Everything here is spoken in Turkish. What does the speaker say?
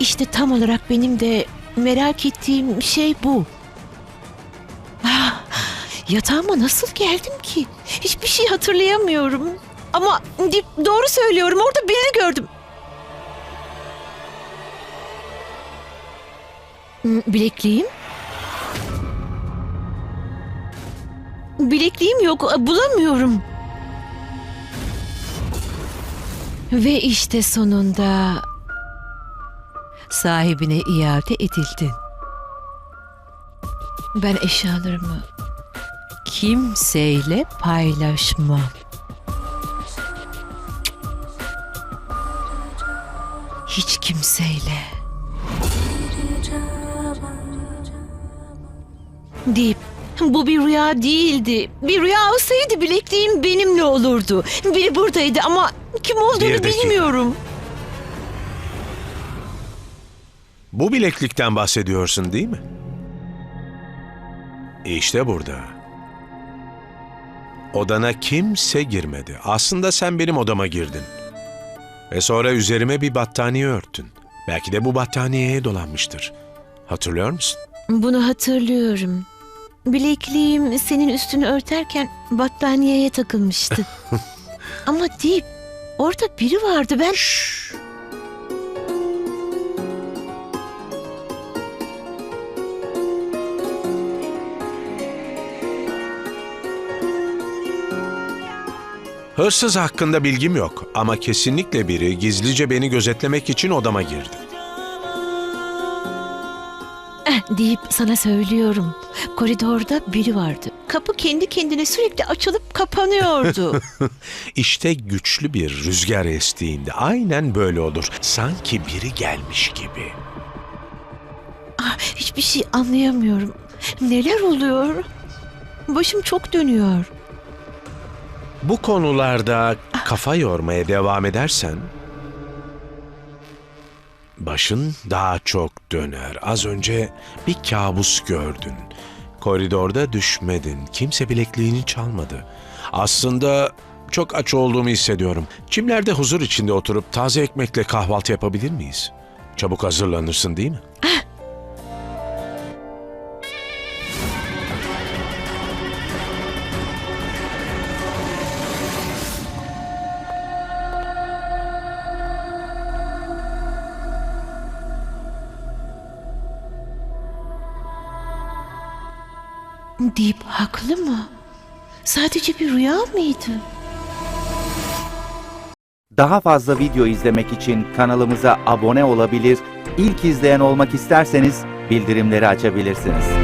İşte tam olarak benim de merak ettiğim şey bu. Ah, Yatağıma nasıl geldim ki? Hiçbir şey hatırlayamıyorum. Ama doğru söylüyorum. Orada birini gördüm. Hmm, Bilekliğim? Bilekliğim yok. Bulamıyorum. Ve işte sonunda sahibine iade edildin. Ben eşyalarımı kimseyle paylaşmam. Hiç kimseyle. Deyip bu bir rüya değildi. Bir rüya olsaydı bilekliğim benimle olurdu. Biri buradaydı ama kim olduğunu Bir dakika. bilmiyorum. Bu bileklikten bahsediyorsun değil mi? İşte burada. Odana kimse girmedi. Aslında sen benim odama girdin. Ve sonra üzerime bir battaniye örttün. Belki de bu battaniyeye dolanmıştır. Hatırlıyor musun? Bunu hatırlıyorum. Bilekliğim senin üstünü örterken battaniyeye takılmıştı. Ama Dip, orada biri vardı. Ben Şşş. Hırsız hakkında bilgim yok ama kesinlikle biri gizlice beni gözetlemek için odama girdi. eh, deyip sana söylüyorum. Koridorda biri vardı. Kapı kendi kendine sürekli açılıp kapanıyordu. İşte güçlü bir rüzgar estiğinde aynen böyle olur. Sanki biri gelmiş gibi. ah, hiçbir şey anlayamıyorum. Neler oluyor? Başım çok dönüyor. Bu konularda kafa yormaya devam edersen başın daha çok döner. Az önce bir kabus gördün. Koridorda düşmedin. Kimse bilekliğini çalmadı. Aslında çok aç olduğumu hissediyorum. Çimlerde huzur içinde oturup taze ekmekle kahvaltı yapabilir miyiz? Çabuk hazırlanırsın değil mi? Dip haklı mı? Sadece bir rüya mıydı? Daha fazla video izlemek için kanalımıza abone olabilir, ilk izleyen olmak isterseniz bildirimleri açabilirsiniz.